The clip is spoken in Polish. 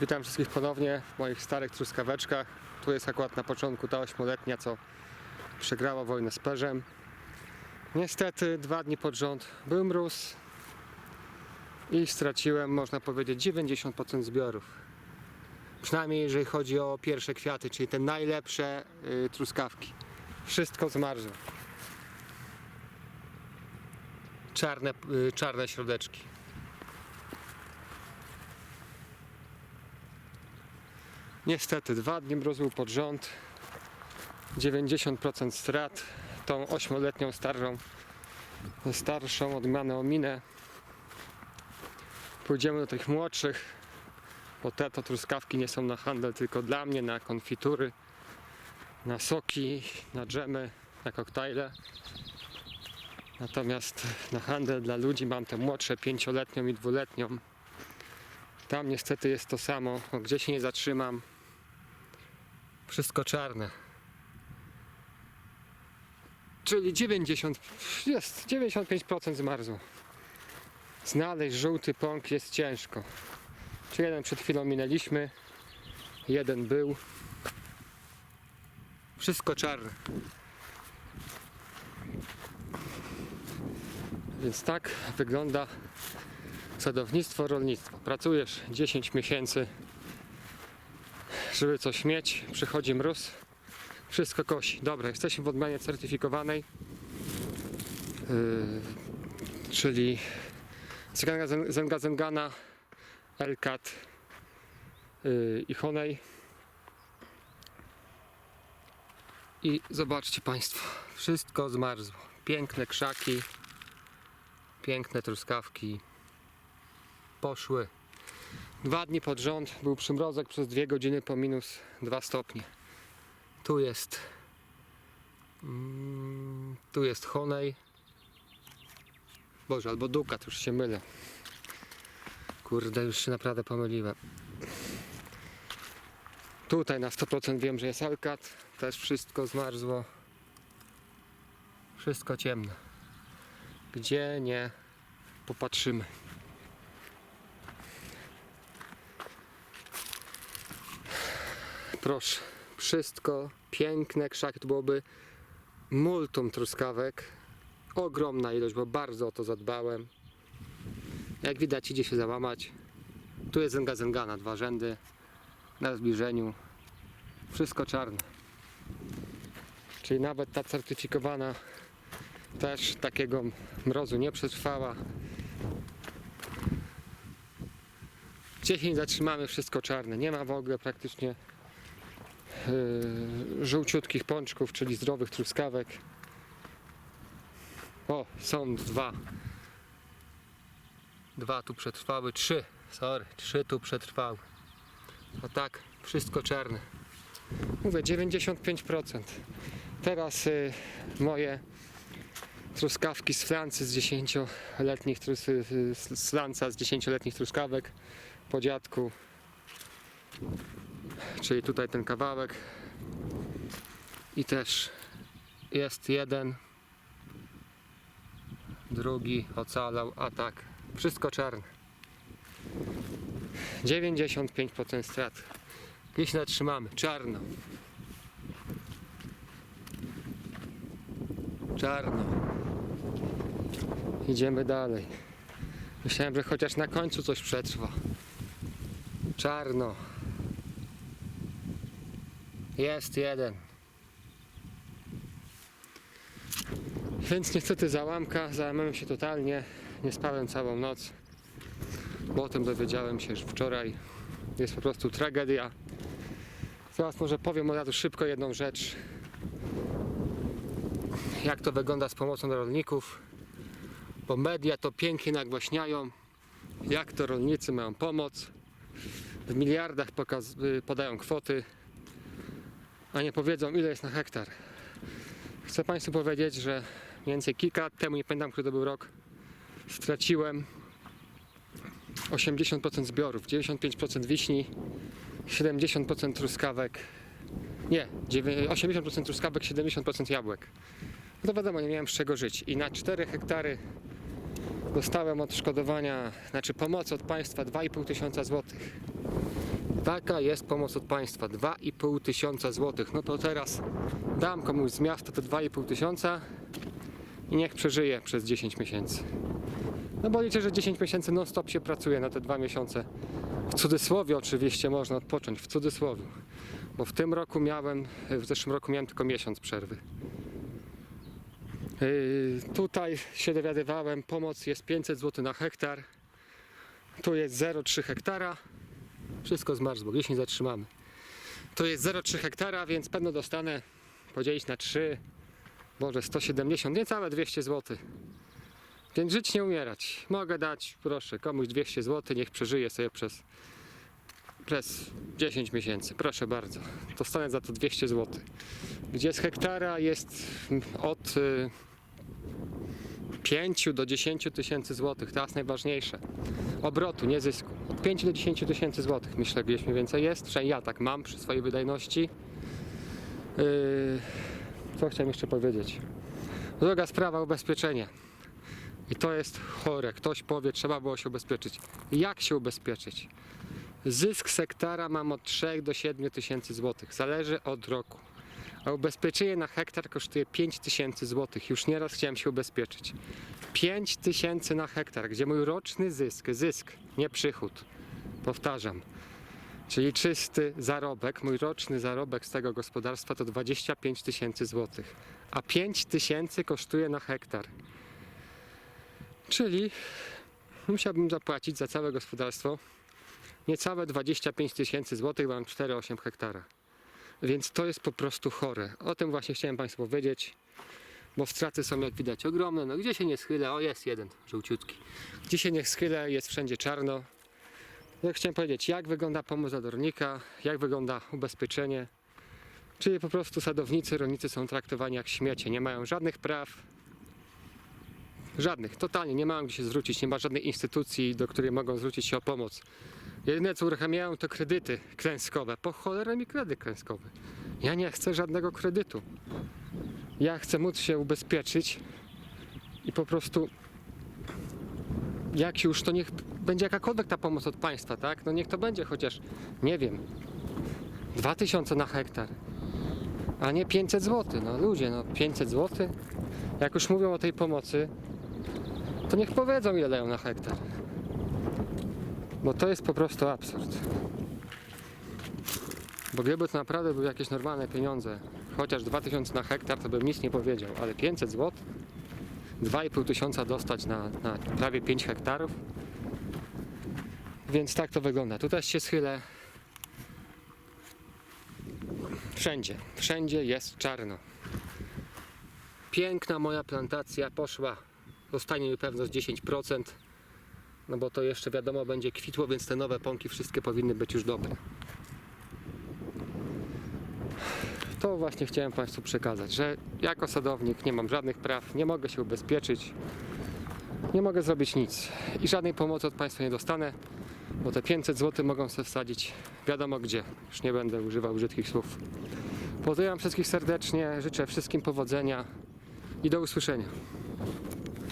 Witam wszystkich ponownie w moich starych truskaweczkach. Tu jest akurat na początku ta ośmioletnia, co przegrała wojnę z Perzem. Niestety dwa dni pod rząd był mróz i straciłem, można powiedzieć, 90% zbiorów. Przynajmniej jeżeli chodzi o pierwsze kwiaty, czyli te najlepsze y, truskawki. Wszystko zmarzło. Czarne, y, czarne środeczki. Niestety dwa dni mrozu pod rząd, 90% strat, tą ośmioletnią starszą, starszą odmianę ominę. Pójdziemy do tych młodszych, bo te to truskawki nie są na handel, tylko dla mnie, na konfitury, na soki, na dżemy, na koktajle. Natomiast na handel dla ludzi mam te młodsze, pięcioletnią i dwuletnią. Tam niestety jest to samo, gdzie się nie zatrzymam. Wszystko czarne. Czyli 90, jest 95% zmarzło. Znaleźć żółty pąk jest ciężko. Czy jeden przed chwilą minęliśmy, jeden był. Wszystko czarne. Więc tak wygląda sadownictwo, rolnictwo. Pracujesz 10 miesięcy, żeby coś mieć, przychodzi mróz, wszystko kosi. Dobra, jesteśmy w odmianie certyfikowanej, yy, czyli Zengana, Zenga Zengana, Elkat yy, i Honej. I zobaczcie Państwo, wszystko zmarzło. Piękne krzaki, piękne truskawki poszły. Dwa dni pod rząd był przymrozek przez dwie godziny po minus 2 stopnie. Tu jest mm, tu jest Honej. Boże, albo Dukat, już się mylę. Kurde, już się naprawdę pomyliłem. Tutaj na 100% wiem, że jest Alkat. Też wszystko zmarzło. Wszystko ciemne. Gdzie nie popatrzymy. Proszę, wszystko piękne krzaki. To byłoby multum truskawek. Ogromna ilość, bo bardzo o to zadbałem. Jak widać, idzie się załamać. Tu jest zęga zęgana, dwa rzędy na zbliżeniu. Wszystko czarne. Czyli nawet ta certyfikowana też takiego mrozu nie przetrwała. Nie zatrzymamy, wszystko czarne. Nie ma w ogóle praktycznie żółciutkich pączków, czyli zdrowych truskawek. O, są dwa. Dwa tu przetrwały, trzy. Sorry, trzy tu przetrwały. A tak, wszystko czarne. Mówię, 95%. Teraz y, moje truskawki z Francji z 10-letnich trus, y, z z lanca z 10-letnich truskawek po dziadku. Czyli tutaj ten kawałek. I też jest jeden. Drugi ocalał, a tak. Wszystko czarne. 95% strat. Gdzie się zatrzymamy? Czarno. Czarno. Idziemy dalej. Myślałem, że chociaż na końcu coś przetrwa. Czarno. Jest jeden. Więc niestety załamka, załamałem się totalnie. Nie spałem całą noc. Bo o tym dowiedziałem się już wczoraj. Jest po prostu tragedia. Teraz może powiem od razu szybko jedną rzecz. Jak to wygląda z pomocą rolników. Bo media to pięknie nagłaśniają. Jak to rolnicy mają pomoc. W miliardach y, podają kwoty. A nie powiedzą ile jest na hektar. Chcę Państwu powiedzieć, że mniej więcej kilka lat temu, nie pamiętam który to był rok, straciłem 80% zbiorów, 95% wiśni, 70% truskawek. Nie, dziewię- 80% truskawek, 70% jabłek. No to wiadomo, nie miałem z czego żyć. I na 4 hektary dostałem odszkodowania, znaczy pomocy od państwa 2,5 tysiąca złotych. Taka jest pomoc od państwa. 2,5 tysiąca złotych. No to teraz dam komuś z miasta te 2,5 tysiąca i niech przeżyje przez 10 miesięcy. No bo liczę, że 10 miesięcy non stop się pracuje na te dwa miesiące. W cudzysłowie oczywiście można odpocząć, w cudzysłowie. Bo w tym roku miałem, w zeszłym roku miałem tylko miesiąc przerwy. Yy, tutaj się dowiadywałem, pomoc jest 500 zł na hektar. Tu jest 0,3 hektara. Wszystko zmarsz, bo gdzieś nie zatrzymamy. Tu jest 0,3 hektara, więc pewno dostanę podzielić na 3, może 170, niecałe 200 zł. Więc żyć nie umierać. Mogę dać, proszę, komuś 200 zł, niech przeżyje sobie przez, przez 10 miesięcy. Proszę bardzo. Dostanę za to 200 zł. Gdzie z hektara jest od y, 5 do 10 tysięcy złotych. Jest najważniejsze. Obrotu, nie zysku. Od 5 do 10 tysięcy złotych myślę, gdzieś mniej więcej jest. Przynajmniej ja tak mam przy swojej wydajności. Yy, co chciałem jeszcze powiedzieć? Druga sprawa, ubezpieczenie. I to jest chore. Ktoś powie, trzeba było się ubezpieczyć. Jak się ubezpieczyć? Zysk sektara mam od 3 do 7 tysięcy złotych. Zależy od roku. A ubezpieczenie na hektar kosztuje 5 tysięcy złotych. Już nieraz chciałem się ubezpieczyć. 5 tysięcy na hektar, gdzie mój roczny zysk, zysk, nie przychód, powtarzam, czyli czysty zarobek, mój roczny zarobek z tego gospodarstwa to 25 tysięcy złotych, a 5 tysięcy kosztuje na hektar. Czyli musiałbym zapłacić za całe gospodarstwo niecałe 25 tysięcy złotych, bo mam 4,8 hektara. Więc to jest po prostu chore. O tym właśnie chciałem Państwu powiedzieć, bo straty są jak widać ogromne. No gdzie się nie schylę, o jest jeden żółciutki. Gdzie się nie schylę, jest wszędzie czarno. Ja chciałem powiedzieć, jak wygląda pomoc dla rolnika, jak wygląda ubezpieczenie. Czyli po prostu sadownicy, rolnicy są traktowani jak śmiecie, nie mają żadnych praw. Żadnych, totalnie, nie mają gdzie się zwrócić, nie ma żadnej instytucji, do której mogą zwrócić się o pomoc. Jedyne co uruchamiają to kredyty klęskowe. Po cholerę mi kredyt klęskowy. Ja nie chcę żadnego kredytu. Ja chcę móc się ubezpieczyć i po prostu jak już to niech będzie jakakolwiek ta pomoc od państwa, tak? No niech to będzie chociaż, nie wiem, 2000 na hektar, a nie 500 zł. No ludzie, no 500 zł. Jak już mówią o tej pomocy, to niech powiedzą ile dają na hektar. Bo to jest po prostu absurd. Bo gdyby to naprawdę były jakieś normalne pieniądze, chociaż 2000 na hektar, to bym nic nie powiedział, ale 500 zł, 2,5 tysiąca dostać na, na prawie 5 hektarów. Więc tak to wygląda. Tutaj się schylę. Wszędzie, wszędzie jest czarno. Piękna moja plantacja poszła. Zostanie mi pewno z 10%. No bo to jeszcze wiadomo będzie kwitło, więc te nowe pąki wszystkie powinny być już dobre. To właśnie chciałem Państwu przekazać, że jako sadownik nie mam żadnych praw, nie mogę się ubezpieczyć, nie mogę zrobić nic i żadnej pomocy od Państwa nie dostanę, bo te 500 zł mogą sobie wsadzić wiadomo gdzie. Już nie będę używał brzydkich słów. Pozdrawiam wszystkich serdecznie, życzę wszystkim powodzenia i do usłyszenia.